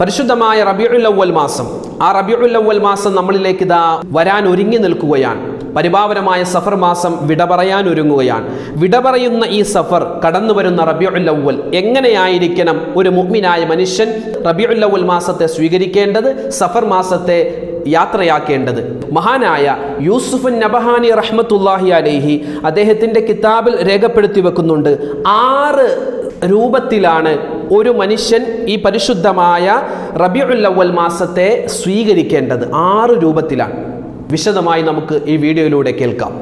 പരിശുദ്ധമായ റബിയുൽ അവൽ മാസം. ആ റബിയുൽ അവൽ മാസം നമ്മളിലേക്ക് ഇതാ വരാൻ ഒരുങ്ങി നിൽക്കുകയാണ്. പരിപാവനമായ സഫർ മാസം വിട പറയാൻ ഒരുങ്ങുകയാണ്. വിട പറയുന്ന ഈ സഫർ കടന്നു വരുന്ന റബിയുൽ അവ്വൽ എങ്ങനെയായിരിക്കണം ഒരു മുഗ്മിനായ മനുഷ്യൻ റബിയുൽ അവൽ മാസത്തെ സ്വീകരിക്കേണ്ടത് സഫർ മാസത്തെ യാത്രയാക്കേണ്ടത്? മഹാനായ യൂസുഫ് നബഹാനി റഹ്മത്തുല്ലാഹി അലേഹി അദ്ദേഹത്തിന്റെ കിതാബിൽ രേഖപ്പെടുത്തി വെക്കുന്നുണ്ട്. ആറ് രൂപത്തിലാണ് ഒരു മനുഷ്യൻ ഈ പരിശുദ്ധമായ റബിയുല്ലവൽ മാസത്തെ സ്വീകരിക്കേണ്ടത് ആറ് രൂപത്തിലാണ്. വിശദമായി നമുക്ക് ഈ വീഡിയോയിലൂടെ കേൾക്കാം.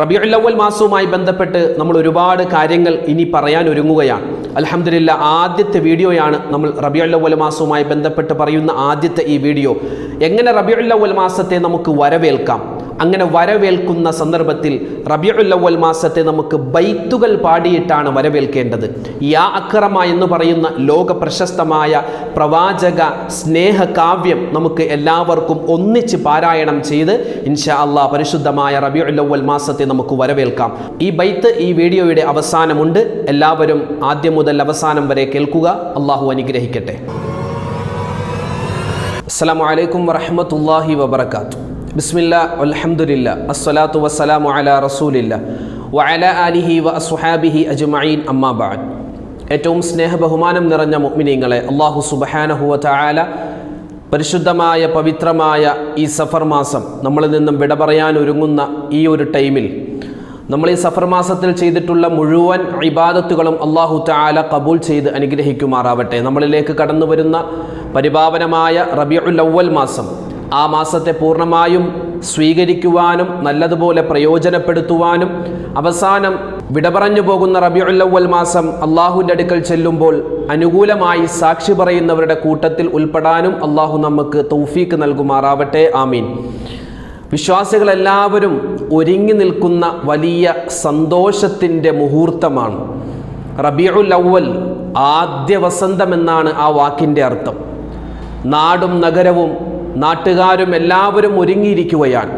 റബിയുല്ലവൽ മാസവുമായി ബന്ധപ്പെട്ട് നമ്മൾ ഒരുപാട് കാര്യങ്ങൾ ഇനി പറയാൻ ഒരുങ്ങുകയാണ്. അലഹമില്ല ആദ്യത്തെ വീഡിയോയാണ് നമ്മൾ റബിയുല്ലവൽ മാസവുമായി ബന്ധപ്പെട്ട് പറയുന്ന ആദ്യത്തെ ഈ വീഡിയോ. എങ്ങനെ റബിയുല്ലവൽ മാസത്തെ നമുക്ക് വരവേൽക്കാം? അങ്ങനെ വരവേൽക്കുന്ന സന്ദർഭത്തിൽ റബിയുല്ലവൽ മാസത്തെ നമുക്ക് ബൈത്തുകൾ പാടിയിട്ടാണ് വരവേൽക്കേണ്ടത്. യാ അക്രമ എന്ന് പറയുന്ന ലോക പ്രശസ്തമായ പ്രവാചക സ്നേഹകാവ്യം നമുക്ക് എല്ലാവർക്കും ഒന്നിച്ച് പാരായണം ചെയ്ത് ഇൻഷാ അള്ളാ പരിശുദ്ധമായ റബിയുല്ലവൽ മാസത്തെ നമുക്ക് വരവേൽക്കാം. ഈ ബൈത്ത് ഈ വീഡിയോയുടെ അവസാനമുണ്ട്. എല്ലാവരും ആദ്യം മുതൽ അവസാനം വരെ കേൾക്കുക. അള്ളാഹു അനുഗ്രഹിക്കട്ടെ. അസ്സാം വലൈക്കും വറഹമത്തല്ലാഹി വബർക്കാത്തു ബിസ്മില്ല അലഹമുല്ല അസ്സലാത്തു വസ്സലാമു അലാ റസൂലില്ല വഅല അലിഹി വ അസുഹാബിഹി അജ്മഈൻ അമ്മാബാൻ ഏറ്റവും സ്നേഹ ബഹുമാനം നിറഞ്ഞ മുഅ്മിനീങ്ങളെ അള്ളാഹു സുബഹാനഹുവ ചായാല പരിശുദ്ധമായ പവിത്രമായ ഈ സഫർ മാസം നമ്മളിൽ നിന്നും വിട പറയാൻ ഒരുങ്ങുന്ന ഈ ഒരു ടൈമിൽ നമ്മൾ ഈ സഫർ മാസത്തിൽ ചെയ്തിട്ടുള്ള മുഴുവൻ ഇബാദത്തുകളും അള്ളാഹു താല കബൂൽ ചെയ്ത് അനുഗ്രഹിക്കുമാറാവട്ടെ. നമ്മളിലേക്ക് കടന്നു വരുന്ന പരിപാവനമായ റബിയുൽ അവ്വൽ മാസം ആ മാസത്തെ പൂർണമായും സ്വീകരിക്കുവാനും നല്ലതുപോലെ പ്രയോജനപ്പെടുത്തുവാനും അവസാനം വിട പറഞ്ഞു പോകുന്ന റബിയുല്ലവൽ മാസം അള്ളാഹുവിന്റെ അടുക്കൽ ചെല്ലുമ്പോൾ അനുകൂലമായി സാക്ഷി പറയുന്നവരുടെ കൂട്ടത്തിൽ ഉൾപ്പെടാനും അള്ളാഹു നമുക്ക് തൗഫീക്ക് നൽകുമാറാവട്ടെ. ആമീൻ. വിശ്വാസികളെല്ലാവരും ഒരുങ്ങി നിൽക്കുന്ന വലിയ സന്തോഷത്തിന്റെ മുഹൂർത്തമാണ്. റബിയുൽ അവൽ ആദ്യ വസന്തം എന്നാണ് ആ വാക്കിന്റെ അർത്ഥം. നാടും നഗരവും നാട്ടുകാരും എല്ലാവരും ഒരുങ്ങിയിരിക്കുകയാണ്.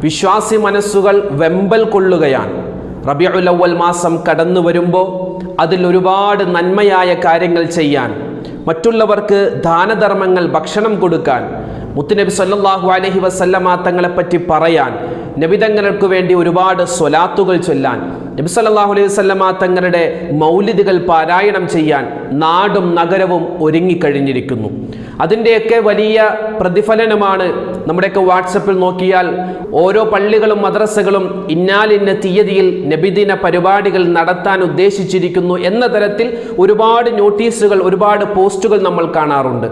വിശ്വാസി മനസ്സുകൾ വെമ്പൽ കൊള്ളുകയാണ്. റബിയുലവൽ മാസം കടന്നു വരുമ്പോൾ അതിൽ ഒരുപാട് നന്മയായ കാര്യങ്ങൾ ചെയ്യാൻ മറ്റുള്ളവർക്ക് ദാനധർമ്മങ്ങൾ ഭക്ഷണം കൊടുക്കാൻ മുത്തുനബി സല്ലാഹു അലഹി വസല്ലമ തങ്ങളെപ്പറ്റി പറയാൻ നബിതങ്ങൾക്ക് വേണ്ടി ഒരുപാട് സ്വലാത്തുകൾ ചൊല്ലാൻ നബി സല്ലാഹു അലൈഹി വസല്ലമ തങ്ങളുടെ മൗലിദുകൾ പാരായണം ചെയ്യാൻ നാടും നഗരവും ഒരുങ്ങിക്കഴിഞ്ഞിരിക്കുന്നു. അതിന്റെയൊക്കെ വലിയ പ്രതിഫലനമാണ് നമ്മുടെയൊക്കെ വാട്സപ്പിൽ നോക്കിയാൽ ഓരോ പള്ളികളും മദ്രസകളും ഇന്നാലിന്ന തീയതിയിൽ നബിദിന പരിപാടികൾ നടത്താൻ ഉദ്ദേശിച്ചിരിക്കുന്നു എന്ന തരത്തിൽ ഒരുപാട് നോട്ടീസുകൾ ഒരുപാട് പോസ്റ്റുകൾ നമ്മൾ കാണാറുണ്ട്.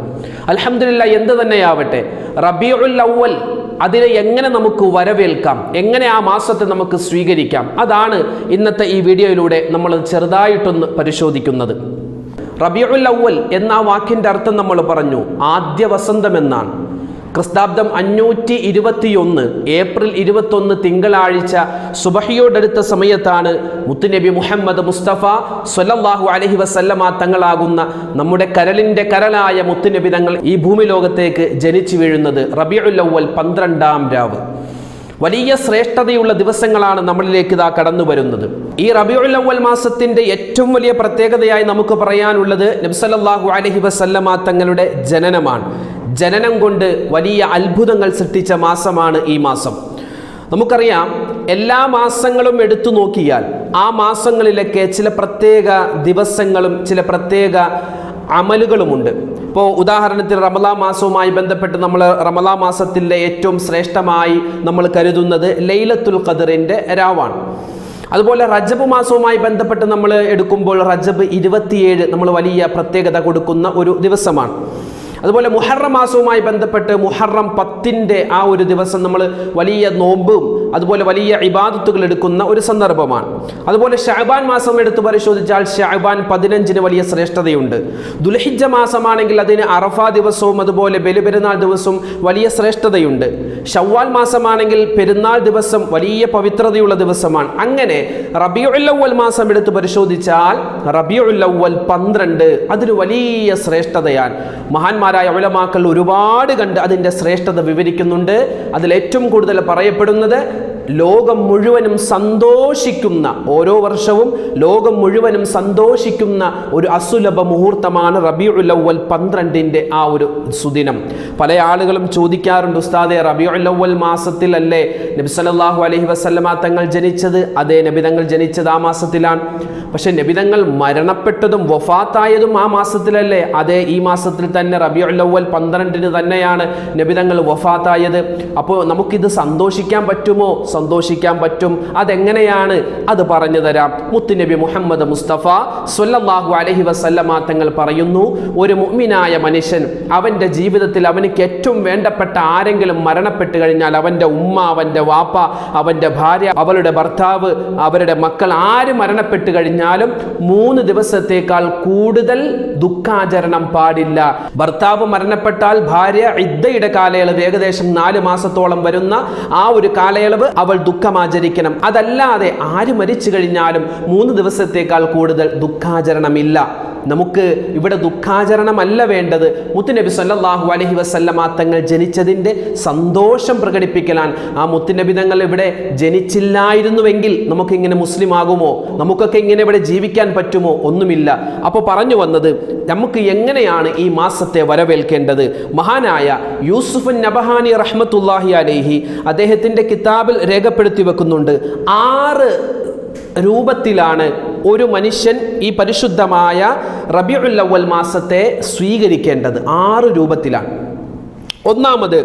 അലഹമില്ല എന്ത് തന്നെയാവട്ടെ റബിയുൽ അവൽ അതിനെ എങ്ങനെ നമുക്ക് വരവേൽക്കാം എങ്ങനെ ആ മാസത്തെ നമുക്ക് സ്വീകരിക്കാം അതാണ് ഇന്നത്തെ ഈ വീഡിയോയിലൂടെ നമ്മൾ ചെറുതായിട്ടൊന്ന് പരിശോധിക്കുന്നത്. റബിയുൽ അവൽ എന്ന വാക്കിന്റെ അർത്ഥം നമ്മൾ പറഞ്ഞു. ആദ്യ വസന്തം എന്നാണ്. ക്രിസ്താബ്ദം അഞ്ഞൂറ്റി ഇരുപത്തിയൊന്ന് ഏപ്രിൽ ഇരുപത്തൊന്ന് തിങ്കളാഴ്ച സുബഹിയോടടുത്ത സമയത്താണ് മുത്തുനബി മുഹമ്മദ് മുസ്തഫ സൊല്ലാഹു അലഹി വസല്ലമ തങ്ങളാകുന്ന നമ്മുടെ കരലിന്റെ കരലായ മുത്തുനബി തങ്ങൾ ഈ ഭൂമി ലോകത്തേക്ക് ജനിച്ചു വീഴുന്നത് റബിയുൽ അവൽ പന്ത്രണ്ടാം രാവ്. വലിയ ശ്രേഷ്ഠതയുള്ള ദിവസങ്ങളാണ് നമ്മളിലേക്ക് ഇതാ കടന്നു വരുന്നത് ഈ റബിയുൽ അവൽ മാസത്തിന്റെ ഏറ്റവും വലിയ പ്രത്യേകതയായി നമുക്ക് പറയാനുള്ളത് നബ്സലല്ലാഹു അലഹി വസല്ലമ തങ്ങളുടെ ജനനമാണ്. ജനനം കൊണ്ട് വലിയ അത്ഭുതങ്ങൾ സൃഷ്ടിച്ച മാസമാണ് ഈ മാസം. നമുക്കറിയാം എല്ലാ മാസങ്ങളും എടുത്തു നോക്കിയാൽ ആ മാസങ്ങളിലൊക്കെ ചില പ്രത്യേക ദിവസങ്ങളും ചില പ്രത്യേക അമലുകളുമുണ്ട്. ഇപ്പോൾ ഉദാഹരണത്തിന് റമലാ മാസവുമായി ബന്ധപ്പെട്ട് നമ്മൾ റമലാ മാസത്തിലെ ഏറ്റവും ശ്രേഷ്ഠമായി നമ്മൾ കരുതുന്നത് ലൈലത്തുൽ ഖദറിന്റെ രാവാണ്. അതുപോലെ റജബ് മാസവുമായി ബന്ധപ്പെട്ട് നമ്മൾ എടുക്കുമ്പോൾ റജബ് ഇരുപത്തിയേഴ് നമ്മൾ വലിയ പ്രത്യേകത കൊടുക്കുന്ന ഒരു ദിവസമാണ്. അതുപോലെ മുഹറം മാസവുമായി ബന്ധപ്പെട്ട് മുഹറം പത്തിന്റെ ആ ഒരു ദിവസം നമ്മൾ വലിയ നോമ്പും അതുപോലെ വലിയ ഇബാദത്തുകൾ എടുക്കുന്ന ഒരു സന്ദർഭമാണ്. അതുപോലെ ഷഹബാൻ മാസം എടുത്ത് പരിശോധിച്ചാൽ ഷഹബാൻ പതിനഞ്ചിന് വലിയ ശ്രേഷ്ഠതയുണ്ട്. ദുൽഹിജ മാസമാണെങ്കിൽ അതിന് അറഫ ദിവസവും അതുപോലെ ബലിപെരുന്നാൾ ദിവസവും വലിയ ശ്രേഷ്ഠതയുണ്ട്. ഷവ്വാൽ മാസമാണെങ്കിൽ പെരുന്നാൾ ദിവസം വലിയ പവിത്രതയുള്ള ദിവസമാണ്. അങ്ങനെ റബിയുല്ലവൽ മാസം എടുത്ത് പരിശോധിച്ചാൽ റബിയുല്ലവൽ പന്ത്രണ്ട് അതിന് വലിയ ശ്രേഷ്ഠതയാണ്. മഹാന്മാരായ ഉലമാക്കൾ ഒരുപാട് കണ്ട് അതിന്റെ ശ്രേഷ്ഠത വിവരിക്കുന്നുണ്ട്. അതിൽ ഏറ്റവും കൂടുതൽ പറയപ്പെടുന്നത് ലോകം മുഴുവനും സന്തോഷിക്കുന്ന ഓരോ വർഷവും ലോകം മുഴുവനും സന്തോഷിക്കുന്ന ഒരു അസുലഭ മുഹൂർത്തമാണ് റബിയുൽ അവൽ പന്ത്രണ്ടിന്റെ ആ ഒരു സുദിനം. പല ആളുകളും ചോദിക്കാറുണ്ട് ഉസ്താദെ റബിയുൽ അവൽ മാസത്തിലല്ലേ സല്ലല്ലാഹു അലൈഹി വസല്ലമ തങ്ങൾ ജനിച്ചത്? അതേ നബി തങ്ങൾ ജനിച്ചത് ആ മാസത്തിലാണ്. പക്ഷെ നബിതങ്ങൾ മരണപ്പെട്ടതും വഫാത്തായതും ആ മാസത്തിലല്ലേ? അതേ ഈ മാസത്തിൽ തന്നെ റബിയുൽ അവൽ പന്ത്രണ്ടിന് തന്നെയാണ് നബിതങ്ങൾ വഫാത്തായത്. അപ്പോൾ നമുക്കിത് സന്തോഷിക്കാൻ പറ്റുമോ? സന്തോഷിക്കാൻ പറ്റും. അതെങ്ങനെയാണ്? അത് പറഞ്ഞു തരാം. മുത്തുനബി മുഹമ്മദ് മുസ്തഫ സൊല്ലാഹു അലഹി വസല്ലമ തങ്ങൾ പറയുന്നു ഒരു മുഅ്മിനായ മനുഷ്യൻ അവന്റെ ജീവിതത്തിൽ അവനിക്ക് ഏറ്റവും വേണ്ടപ്പെട്ട ആരെങ്കിലും മരണപ്പെട്ടു കഴിഞ്ഞാൽ അവന്റെ ഉമ്മ അവന്റെ വാപ്പ അവന്റെ ഭാര്യ അവളുടെ ഭർത്താവ് അവരുടെ മക്കൾ ആര് മരണപ്പെട്ടു കഴിഞ്ഞാലും മൂന്ന് ദിവസത്തേക്കാൾ കൂടുതൽ ദുഃഖാചരണം പാടില്ല. ഭർത്താവ് മരണപ്പെട്ടാൽ ഭാര്യ ഇദ്ദയുടെ കാലയളവ് ഏകദേശം നാല് മാസത്തോളം വരുന്ന ആ ഒരു കാലയളവ് അവൾ ദുഃഖമാചരിക്കണം. അതല്ലാതെ ആര് മരിച്ചു കഴിഞ്ഞാലും മൂന്ന് ദിവസത്തേക്കാൾ കൂടുതൽ ദുഃഖാചരണമില്ല. നമുക്ക് ഇവിടെ ദുഃഖാചരണമല്ല വേണ്ടത്. മുത്തുനബി സല്ലല്ലാഹു അലൈഹി വസല്ലമ തങ്ങൾ ജനിച്ചതിന്റെ സന്തോഷം പ്രകടിപ്പിക്കലാൻ ആ മുത്തുനബി തങ്ങൾ ഇവിടെ ജനിച്ചില്ലായിരുന്നുവെങ്കിൽ നമുക്കിങ്ങനെ മുസ്ലിം ആകുമോ നമുക്കൊക്കെ ഇങ്ങനെ ഇവിടെ ജീവിക്കാൻ പറ്റുമോ? ഒന്നുമില്ല. അപ്പോൾ പറഞ്ഞു വന്നത് നമുക്ക് എങ്ങനെയാണ് ഈ മാസത്തെ വരവേൽക്കേണ്ടത്? മഹാനായ യൂസുഫ് നബഹാനി റഹ്മത്തുല്ലാഹി അലേഹി അദ്ദേഹത്തിന്റെ കിതാബിൽ രേഖപ്പെടുത്തി വെക്കുന്നുണ്ട്. ആറ് രൂപത്തിലാണ് ഒരു മനുഷ്യൻ ഈ പരിശുദ്ധമായ റബിയുൽ അവൽ മാസത്തെ സ്വീകരിക്കേണ്ടത് ആറ് രൂപത്തിലാണ്. ഒന്നാമത്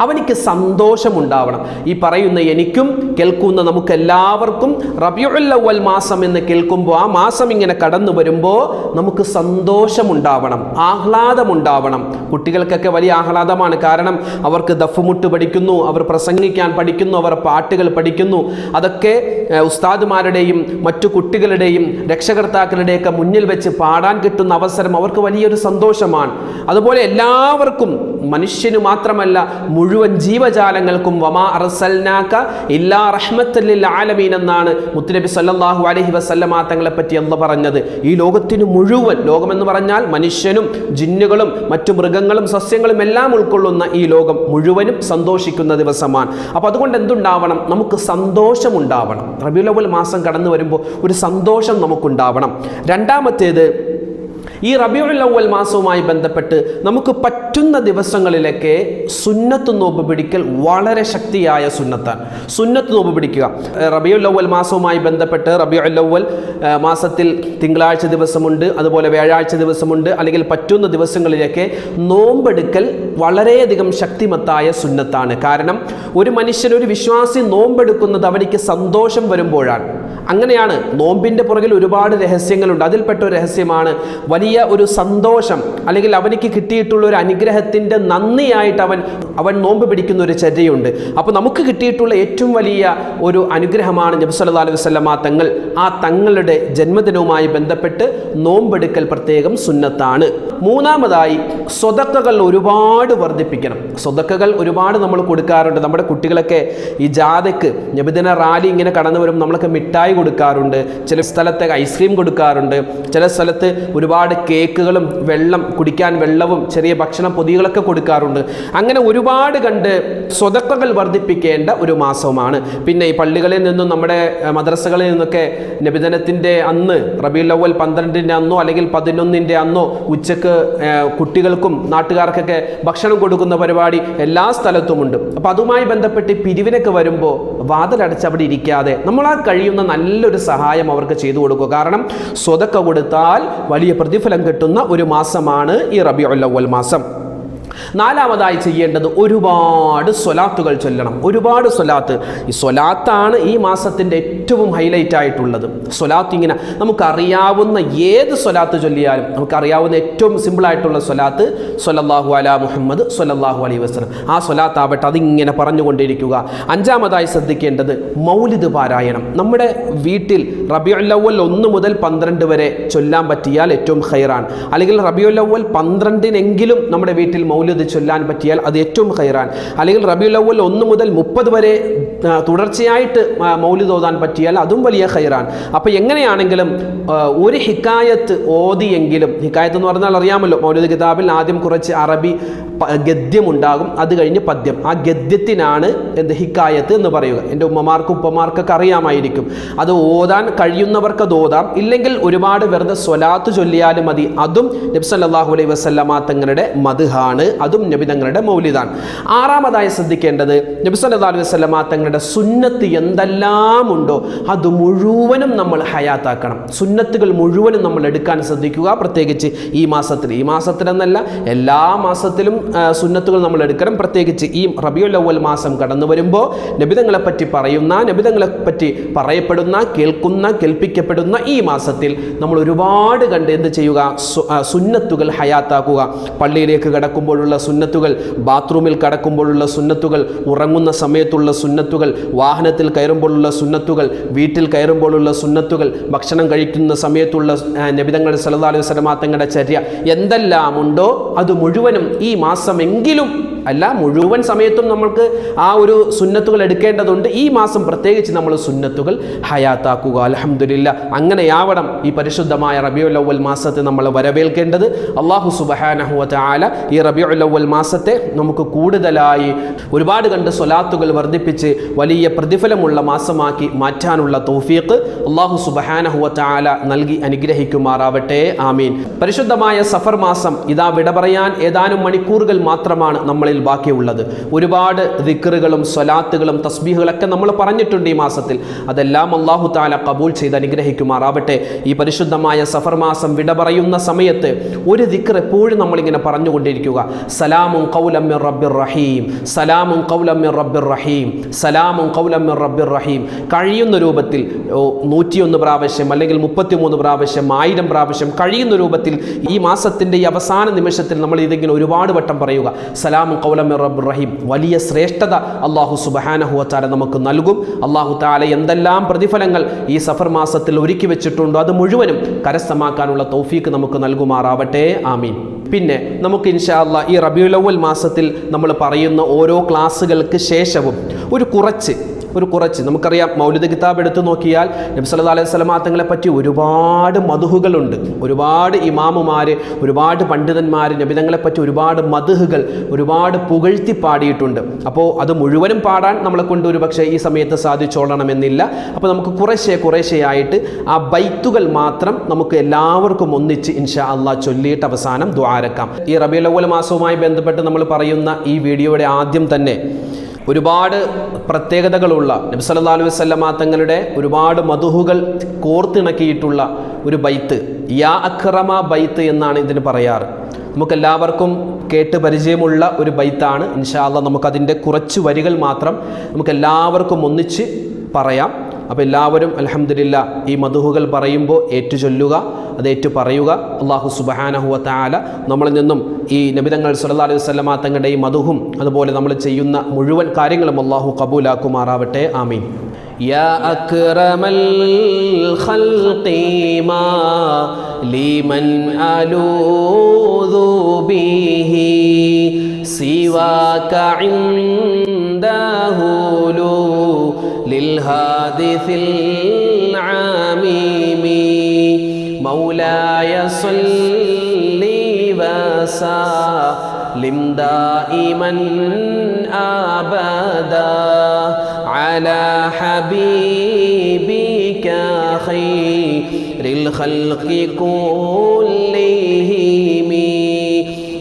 അവനിക്ക് സന്തോഷമുണ്ടാവണം. ഈ പറയുന്ന എനിക്കും കേൾക്കുന്ന നമുക്ക് എല്ലാവർക്കും റബിയുള്ളവൽ മാസം എന്ന് കേൾക്കുമ്പോൾ ആ മാസം ഇങ്ങനെ കടന്നു വരുമ്പോൾ നമുക്ക് സന്തോഷമുണ്ടാവണം ആഹ്ലാദമുണ്ടാവണം. കുട്ടികൾക്കൊക്കെ വലിയ ആഹ്ലാദമാണ്. കാരണം അവർക്ക് ദഫുമുട്ട് പഠിക്കുന്നു അവർ പ്രസംഗിക്കാൻ പഠിക്കുന്നു അവർ പാട്ടുകൾ പഠിക്കുന്നു. അതൊക്കെ ഉസ്താദുമാരുടെയും മറ്റു കുട്ടികളുടെയും രക്ഷകർത്താക്കളുടെയൊക്കെ മുന്നിൽ വെച്ച് പാടാൻ കിട്ടുന്ന അവസരം അവർക്ക് വലിയൊരു സന്തോഷമാണ്. അതുപോലെ എല്ലാവർക്കും മനുഷ്യന് മാത്രമല്ല മുഴുവൻ ജീവജാലങ്ങൾക്കും വമാ അറസൽനാക്ക ഇല്ലാ റഹ്മത്തല്ലിൽ ആലമീൻ എന്നാണ് മുത്തുനബി സല്ലല്ലാഹു അലൈഹി വസല്ലമ തങ്ങളെ പറ്റി എന്ന് പറഞ്ഞത്. ഈ ലോകത്തിന് മുഴുവൻ ലോകമെന്ന് പറഞ്ഞാൽ മനുഷ്യനും ജിന്നുകളും മറ്റു മൃഗങ്ങളും സസ്യങ്ങളും എല്ലാം ഉൾക്കൊള്ളുന്ന ഈ ലോകം മുഴുവനും സന്തോഷിക്കുന്ന ദിവസമാണ്. അപ്പോൾ അതുകൊണ്ട് എന്തുണ്ടാവണം? നമുക്ക് സന്തോഷമുണ്ടാവണം. റബിയുൽ അവൽ മാസം കടന്നു വരുമ്പോൾ ഒരു സന്തോഷം നമുക്കുണ്ടാവണം. രണ്ടാമത്തേത് ഈ റബിയുൽ അവൽ മാസവുമായി ബന്ധപ്പെട്ട് നമുക്ക് പറ്റുന്ന ദിവസങ്ങളിലൊക്കെ സുന്നത്ത് നോമ്പ് പിടിക്കൽ വളരെ ശക്തിയായ സുന്നത്താണ്. സുന്നത്ത് നോമ്പ് പിടിക്കുക. റബിയുൽ അവൽ മാസവുമായി ബന്ധപ്പെട്ട് റബിയുൽ അവൽ മാസത്തിൽ തിങ്കളാഴ്ച ദിവസമുണ്ട് അതുപോലെ വ്യാഴാഴ്ച ദിവസമുണ്ട് അല്ലെങ്കിൽ പറ്റുന്ന ദിവസങ്ങളിലൊക്കെ നോമ്പെടുക്കൽ വളരെയധികം ശക്തിമത്തായ സുന്നത്താണ്. കാരണം ഒരു മനുഷ്യൻ ഒരു വിശ്വാസി നോമ്പെടുക്കുന്നത് അവനിക്ക് സന്തോഷം വരുമ്പോഴാണ്. അങ്ങനെയാണ് നോമ്പിന്റെ പുറകിൽ ഒരുപാട് രഹസ്യങ്ങളുണ്ട്. അതിൽപ്പെട്ട ഒരു രഹസ്യമാണ് വലിയ ഒരു സന്തോഷം അല്ലെങ്കിൽ അവനിക്ക് കിട്ടിയിട്ടുള്ള ഒരു അനുഗ്രഹത്തിന്റെ നന്ദിയായിട്ട് അവൻ അവൻ നോമ്പ് പിടിക്കുന്ന ഒരു ചര്യയുണ്ട്. അപ്പോൾ നമുക്ക് കിട്ടിയിട്ടുള്ള ഏറ്റവും വലിയ ഒരു അനുഗ്രഹമാണ് നബി സല്ലല്ലാഹു വസ്ലം ആ തങ്ങൾ ആ തങ്ങളുടെ ജന്മദിനവുമായി ബന്ധപ്പെട്ട് നോമ്പെടുക്കൽ പ്രത്യേകം സുന്നത്താണ്. മൂന്നാമതായി സ്വതക്കകൾ ഒരുപാട് വർദ്ധിപ്പിക്കണം. സ്വതക്കകൾ ഒരുപാട് നമ്മൾ കൊടുക്കാറുണ്ട്. നമ്മുടെ കുട്ടികളൊക്കെ ഈ ജാഥയ്ക്ക് നബിദിന റാലി ഇങ്ങനെ കടന്നു വരും നമ്മളൊക്കെ മിഠായി കൊടുക്കാറുണ്ട്. ചില സ്ഥലത്ത് ഐസ്ക്രീം കൊടുക്കാറുണ്ട്. ചില സ്ഥലത്ത് ഒരുപാട് കേക്കുകളും വെള്ളം കുടിക്കാൻ വെള്ളവും ചെറിയ ഭക്ഷണ പൊതികളൊക്കെ കൊടുക്കാറുണ്ട്. അങ്ങനെ ഒരുപാട് കണ്ട് സ്വതക്കകൾ വർദ്ധിപ്പിക്കേണ്ട ഒരു മാസവുമാണ്. പിന്നെ ഈ പള്ളികളിൽ നിന്നും നമ്മുടെ മദ്രസകളിൽ നിന്നൊക്കെ നബിദിനത്തിന്റെ അന്ന് റബീൽ അവൽ പന്ത്രണ്ടിന്റെ അന്നോ അല്ലെങ്കിൽ പതിനൊന്നിന്റെ അന്നോ ഉച്ചയ്ക്ക് കുട്ടികൾക്കും നാട്ടുകാർക്കൊക്കെ ഭക്ഷണം കൊടുക്കുന്ന പരിപാടി എല്ലാ സ്ഥലത്തുമുണ്ട്. അപ്പോൾ അതുമായി ബന്ധപ്പെട്ട് പിരിവിനൊക്കെ വരുമ്പോൾ വാതിലടച്ച് അവിടെ ഇരിക്കാതെ നമ്മളാൽ കഴിയുന്ന നല്ലൊരു സഹായം അവർക്ക് ചെയ്തു കൊടുക്കുക. കാരണം സ്വതക്ക കൊടുത്താൽ വലിയ പ്രതിഫലം കിട്ടുന്ന ഒരു മാസമാണ് ഈ റബിയുൽ അവൽ മാസം. നാലാമതായി ചെയ്യേണ്ടത് ഒരുപാട് സ്വലാത്തുകൾ ചൊല്ലണം. ഒരുപാട് സ്വലാത്ത്. ഈ സ്വലാത്താണ് ഈ മാസത്തിന്റെ ഏറ്റവും ഹൈലൈറ്റ് ആയിട്ടുള്ളത്. സ്വലാത്ത് ഇങ്ങനെ നമുക്കറിയാവുന്ന ഏത് സ്വലാത്ത് ചൊല്ലിയാലും നമുക്കറിയാവുന്ന ഏറ്റവും സിമ്പിളായിട്ടുള്ള സ്വലാത്ത് സ്വലല്ലാഹു അല മുഹമ്മദ് സ്വലല്ലാഹു അലൈ വസ്ലം ആ സ്വലാത്ത് ആവട്ടെ അതിങ്ങനെ പറഞ്ഞുകൊണ്ടിരിക്കുക. അഞ്ചാമതായി ശ്രദ്ധിക്കേണ്ടത് മൗലിദ് പാരായണം. നമ്മുടെ വീട്ടിൽ റബിയുല്ലവൽ ഒന്ന് മുതൽ പന്ത്രണ്ട് വരെ ചൊല്ലാൻ പറ്റിയാൽ ഏറ്റവും ഹൈറാണ് അല്ലെങ്കിൽ റബിയുല്ലവൽ പന്ത്രണ്ടിനെങ്കിലും നമ്മുടെ വീട്ടിൽ മൗലിദ് ചൊല്ലാൻ പറ്റിയാൽ അത് ഏറ്റവും ഹൈറാൻ അല്ലെങ്കിൽ റബിയുൽ അവൽ ഒന്ന് മുതൽ മുപ്പത് വരെ തുടർച്ചയായിട്ട് മൗലിദ് ഓതാൻ പറ്റിയാൽ അതും വലിയ ഹൈറാൻ അപ്പോൾ എങ്ങനെയാണെങ്കിലും ഒരു ഹിക്കായത്ത് ഓതിയെങ്കിലും ഹിക്കായത്ത് എന്ന് പറഞ്ഞാൽ അറിയാമല്ലോ മൗലിദ് കിതാബിൽ ആദ്യം കുറച്ച് അറബി ഗദ്യമുണ്ടാകും അത് കഴിഞ്ഞ് പദ്യം. ആ ഗദ്യത്തിനാണ് എന്ത് ഹിക്കായത്ത് എന്ന് പറയുക. എന്റെ ഉമ്മമാർക്കും ഉപ്പമാർക്കൊക്കെ അറിയാമായിരിക്കും. അത് ഓതാൻ കഴിയുന്നവർക്ക് അത് ഓതാം. ഇല്ലെങ്കിൽ ഒരുപാട് വെറുതെ സ്വലാത്ത് ചൊല്ലിയാലും മതി. അതും നബി സല്ലല്ലാഹു അലൈഹി വസല്ലമ തങ്ങളുടെ മധുഹാണ് അതും നബി തങ്ങളുടെ മൗലിദാണ്. ആറാമതായി ശ്രദ്ധിക്കേണ്ടത് നബി സല്ലല്ലാഹു അലൈഹി വസല്ലമ തങ്ങളുടെ സുന്നത്ത് എന്തെല്ലാം ഉണ്ടോ അത് മുഴുവനും നമ്മൾ ഹയാത്താക്കണം. സുന്നത്തുകൾ മുഴുവനും നമ്മൾ എടുക്കാൻ ശ്രദ്ധിക്കുക. പ്രത്യേകിച്ച് ഈ മാസത്തിൽ. ഈ മാസത്തിലെന്നല്ല എല്ലാ മാസത്തിലും സുന്നത്തുകൾ നമ്മൾ എടുക്കണം. പ്രത്യേകിച്ച് ഈ റബിയുൽ അവൽ മാസം കടന്നു വരുമ്പോൾ നബിതങ്ങളെ പറ്റി പറയുന്ന നബിതങ്ങളെ പറ്റി പറയപ്പെടുന്ന കേൾക്കുന്ന കേൾപ്പിക്കപ്പെടുന്ന ഈ മാസത്തിൽ നമ്മൾ ഒരുപാട് കണ്ട് എന്ത് ചെയ്യുക? സുന്നത്തുകൾ ഹയാത്താക്കുക. പള്ളിയിലേക്ക് കടക്കുമ്പോഴുള്ള സുന്നത്തുകൾ ബാത്റൂമിൽ കടക്കുമ്പോഴുള്ള സുന്നത്തുകൾ ഉറങ്ങുന്ന സമയത്തുള്ള സുന്നത്തുകൾ വാഹനത്തിൽ കയറുമ്പോഴുള്ള സുന്നത്തുകൾ വീട്ടിൽ കയറുമ്പോഴുള്ള സുന്നത്തുകൾ ഭക്ഷണം കഴിക്കുന്ന സമയത്തുള്ള നബിതങ്ങളുടെ നബിതങ്ങൾ സല്ലല്ലാഹു അലൈഹി വസല്ലമ തങ്ങളുടെ ചര്യ എന്തെല്ലാമുണ്ടോ? അത് മുഴുവനും ഈ മാസമെങ്കിലും അല്ല മുഴുവൻ സമയത്തും നമ്മൾക്ക് ആ ഒരു സുന്നത്തുകൾ എടുക്കേണ്ടതുണ്ട്. ഈ മാസം പ്രത്യേകിച്ച് നമ്മൾ സുന്നത്തുകൾ ഹയാത്താക്കുക അലഹമില്ല അങ്ങനെയാവണം ഈ പരിശുദ്ധമായ റബിയുൽ അവൽ മാസത്തെ നമ്മൾ വരവേൽക്കേണ്ടത്. അള്ളാഹു സുബഹാനഹുവ ആല ഈ റബിയുൽ അവൽ മാസത്തെ നമുക്ക് കൂടുതലായി ഒരുപാട് കണ്ട് സ്വലാത്തുകൾ വർദ്ധിപ്പിച്ച് വലിയ പ്രതിഫലമുള്ള മാസമാക്കി മാറ്റാനുള്ള തൗഫീഖ് അള്ളാഹു സുബഹാനഹുവ ആല നൽകി അനുഗ്രഹിക്കുമാറാവട്ടെ. ആമീൻ. പരിശുദ്ധമായ സഫർ മാസം ഇതാ വിട പറയാൻ ഏതാനും മണിക്കൂറുകൾ മാത്രമാണ് നമ്മളിൽ ബാക്കിയുള്ളത്. ഒരുപാട് ദിക്കറുകളും സ്വലാത്തുകളും തസ്ബീഹുകളൊക്കെ നമ്മൾ പറഞ്ഞിട്ടുണ്ട് ഈ മാസത്തിൽ. അതെല്ലാം അള്ളാഹു താല കബൂൽ ചെയ്ത് അനുഗ്രഹിക്കുമാറാവട്ടെ. ഈ പരിശുദ്ധമായ സഫർ മാസം വിട പറയുന്ന സമയത്ത് ഒരു ദിക്കർ എപ്പോഴും നമ്മളിങ്ങനെ പറഞ്ഞുകൊണ്ടിരിക്കുക. സലാമും കൗലമ്മിർ റബ്ബിർ റഹീം. സലാമും കൗലമ്മിർ റബ്ബിർ റഹീം. സലാമും കൗലമ്മിർ റബ്ബിർ റഹീം. കഴിയുന്ന രൂപത്തിൽ നൂറ്റിയൊന്ന് പ്രാവശ്യം അല്ലെങ്കിൽ മുപ്പത്തിമൂന്ന് പ്രാവശ്യം ആയിരം പ്രാവശ്യം കഴിയുന്ന രൂപത്തിൽ ഈ മാസത്തിന്റെ ഈ അവസാന നിമിഷത്തിൽ നമ്മൾ ഇതെങ്കിലും ഒരുപാട് വട്ടം പറയുക. സലാമും കൗലമ്മിർ റബ്ബിർ റഹീം. വലിയ ശ്രേഷ്ഠത അള്ളാഹു സുബഹാനഹു താല നമുക്ക് നൽകും. അള്ളാഹു താല എന്തെല്ലാം പ്രതിഫലങ്ങൾ ഈ സഫർ മാസത്തിൽ ഒരുക്കി വെച്ചിട്ടുണ്ടോ അത് മുഴുവനും കരസ്ഥമാക്കാനുള്ള തൗഫീക്ക് നമുക്ക് നൽകുമാറാവട്ടെ. ആമീൻ. പിന്നെ നമുക്ക് ഇൻഷാ അല്ലാ ഈ റബിയുലവൽ മാസത്തിൽ നമ്മൾ പറയുന്ന ഓരോ ക്ലാസ്സുകൾക്ക് ശേഷവും ഒരു കുറച്ച് ഒരു കുറച്ച്. നമുക്കറിയാം മൗലിദ് കിതാബ് എടുത്തു നോക്കിയാൽ നബി സല്ലല്ലാഹു അലൈഹി തങ്ങളെ പറ്റി ഒരുപാട് മധുഹുകളുണ്ട്. ഒരുപാട് ഇമാമുമാർ ഒരുപാട് പണ്ഡിതന്മാർ നബിതങ്ങളെ പറ്റി ഒരുപാട് മധുഹുകൾ ഒരുപാട് പുകഴ്ത്തി പാടിയിട്ടുണ്ട്. അപ്പോൾ അത് മുഴുവനും പാടാൻ നമ്മളെ കൊണ്ട് ഒരു പക്ഷേ ഈ സമയത്ത് സാധിച്ചോളണമെന്നില്ല. അപ്പോൾ നമുക്ക് കുറേശ്ശെ കുറേശ്ശെയായിട്ട് ആ ബൈത്തുകൾ മാത്രം നമുക്ക് എല്ലാവർക്കും ഒന്നിച്ച് ഇൻഷാ അള്ളാഹ് ചൊല്ലിയിട്ട് അവസാനം ദ്വാരക്കാം ഈ റബിയുൽ മാസവുമായി ബന്ധപ്പെട്ട് നമ്മൾ പറയുന്ന ഈ വീഡിയോയുടെ ആദ്യം തന്നെ ഒരുപാട് പ്രത്യേകതകളുള്ള സല്ലല്ലാഹു അലൈഹി വസല്ലമ തങ്ങളുടെ ഒരുപാട് മധുഹുകൾ കോർത്തിണക്കിയിട്ടുള്ള ഒരു ബൈത്ത്. യാ അക്രമ ബൈത്ത് എന്നാണ് ഇതിന് പറയാറ്. നമുക്കെല്ലാവർക്കും കേട്ട് പരിചയമുള്ള ഒരു ബൈത്താണ്. ഇൻഷാല്ല നമുക്കതിന്റെ കുറച്ച് വരികൾ മാത്രം നമുക്കെല്ലാവർക്കും ഒന്നിച്ച് പറയാം. അപ്പോൾ എല്ലാവരും അലഹമില്ല ഈ മധുഹുകൾ പറയുമ്പോൾ ഏറ്റു ചൊല്ലുക അത് ഏറ്റു പറയുക അള്ളാഹു സുബഹാനഹുവ താല നമ്മളിൽ നിന്നും ഈ നബിതങ്ങൾ സല്ലല്ലാഹു അലൈഹി വസല്ലമ തങ്ങളുടെ ഈ മധുഹും അതുപോലെ നമ്മൾ ചെയ്യുന്ന മുഴുവൻ കാര്യങ്ങളും അള്ളാഹു കബൂലാക്കുമാറാവട്ടെ ആമീൻ يا أكرم الخلق ما لمن ألوذ به سواك عنده للهادث العميم. مولاي صل وسلم دائما أبدا على حبيبك خير الخلق كلهم.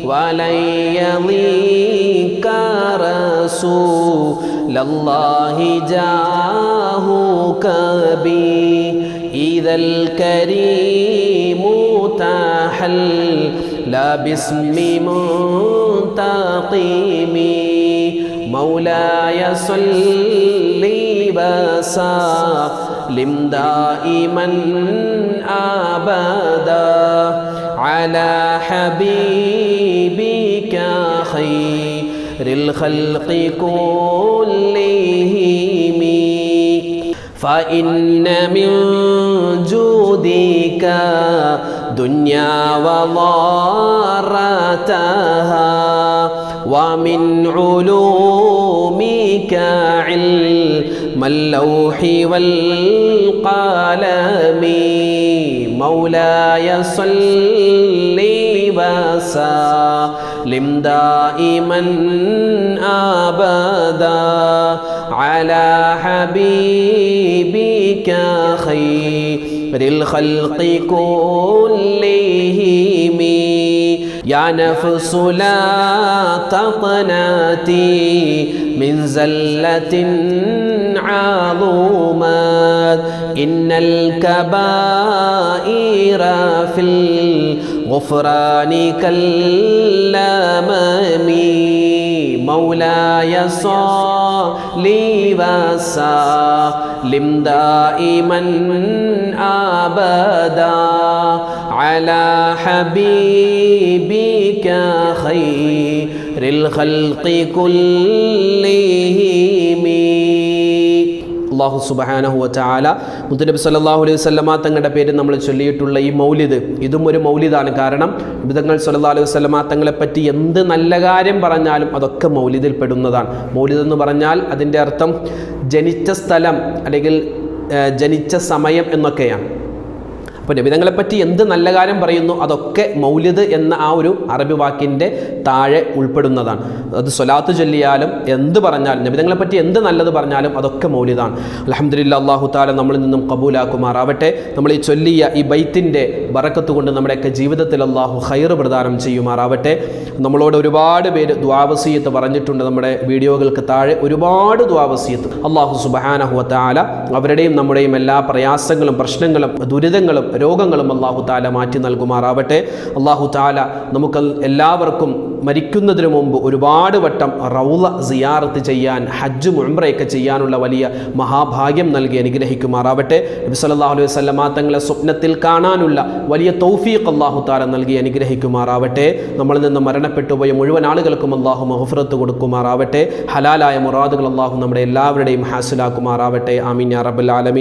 ولن يضيك رسول الله جاهك بي إذا الكريم تحل باسم منتقم. مولاي صل وسلم دائما أبدا. على حبيبك خير. الخلق كلهم. فإن من جودك دنيا وضارتها ومن علومك علم اللوح والقلم. مولاي صل وسلم دائما أبدا على حبيبك خير الخلق كلهم. يا نفس لا تقناتي من زلة عظمت إن الكبائر في الغفران كالأمم مولاي صل وسلم دائما أبدا على حبيبك خير الخلق كلهم. അള്ളാഹു സുബാനഹു ചാല മുത്തുനബി സല്ലാഹു അലൈഹി വസ്ലമ തങ്ങളുടെ പേര് നമ്മൾ ചൊല്ലിയിട്ടുള്ള ഈ മൗലിദ് ഇതും ഒരു മൗലിദാണ്. കാരണം വിധങ്ങൾ സല്ലാ അലൈഹി വസ്ലമ തങ്ങളെ പറ്റി എന്ത് നല്ല കാര്യം പറഞ്ഞാലും അതൊക്കെ മൗലിദിൽ പെടുന്നതാണ്. മൗലിദ് എന്ന് പറഞ്ഞാൽ അതിന്റെ അർത്ഥം ജനിച്ച സ്ഥലം അല്ലെങ്കിൽ ജനിച്ച സമയം എന്നൊക്കെയാണ്. അപ്പോൾ നബിതങ്ങളെപ്പറ്റി എന്ത് നല്ല കാര്യം പറയുന്നു? അതൊക്കെ മൗലിദ് എന്ന ആ ഒരു അറബി വാക്കിന്റെ താഴെ ഉൾപ്പെടുന്നതാണ്. അത് സ്വലാത്ത് ചൊല്ലിയാലും എന്ത് പറഞ്ഞാലും നബിതങ്ങളെപ്പറ്റി എന്ത് നല്ലത് പറഞ്ഞാലും അതൊക്കെ മൗലിദാണ്. അലഹമ്മദില്ല അള്ളാഹു താല നമ്മളിൽ നിന്നും കബൂലാക്കുമാറാവട്ടെ. നമ്മൾ ഈ ചൊല്ലിയ ഈ ബൈത്തിന്റെ ബറക്കത്ത് കൊണ്ട് നമ്മുടെയൊക്കെ ജീവിതത്തിൽ അള്ളാഹു ഹൈർ പ്രദാനം ചെയ്യുമാറാവട്ടെ. നമ്മളോട് ഒരുപാട് പേര് ദ്വാവസീയത്ത് പറഞ്ഞിട്ടുണ്ട് നമ്മുടെ വീഡിയോകൾക്ക് താഴെ. ഒരുപാട് ദ്വാവസീയത്ത് അള്ളാഹു സുബഹാനഹുവ താല അവരുടെയും നമ്മുടെയും എല്ലാ പ്രയാസങ്ങളും പ്രശ്നങ്ങളും ദുരിതങ്ങളും രോഗങ്ങളും അള്ളാഹു താല മാറ്റി നൽകുമാറാവട്ടെ. അള്ളാഹു താല നമുക്ക് എല്ലാവർക്കും മരിക്കുന്നതിന് മുമ്പ് ഒരുപാട് വട്ടം റൗള സിയാറത്ത് ചെയ്യാൻ ഹജ്ജ് മുംറയൊക്കെ ചെയ്യാനുള്ള വലിയ മഹാഭാഗ്യം നൽകി അനുഗ്രഹിക്കുമാറാവട്ടെ. നബി സല്ലല്ലാഹു അലൈഹി വസല്ലമ തങ്ങളെ സ്വപ്നത്തിൽ കാണാനുള്ള വലിയ തൗഫീഖ് അള്ളാഹു താല നൽകി അനുഗ്രഹിക്കുമാറാവട്ടെ. നമ്മളിൽ നിന്ന് മരണപ്പെട്ടു പോയ മുഴുവൻ ആളുകൾക്കും അള്ളാഹു മഹഫറത്ത് കൊടുക്കുമാറാവട്ടെ. ഹലാലായ മുറാദുകൾ അള്ളാഹു നമ്മുടെ എല്ലാവരുടെയും ഹാസിലാക്കുമാറാവട്ടെ. ആമീൻ അറബുൽ ആലമീൻ.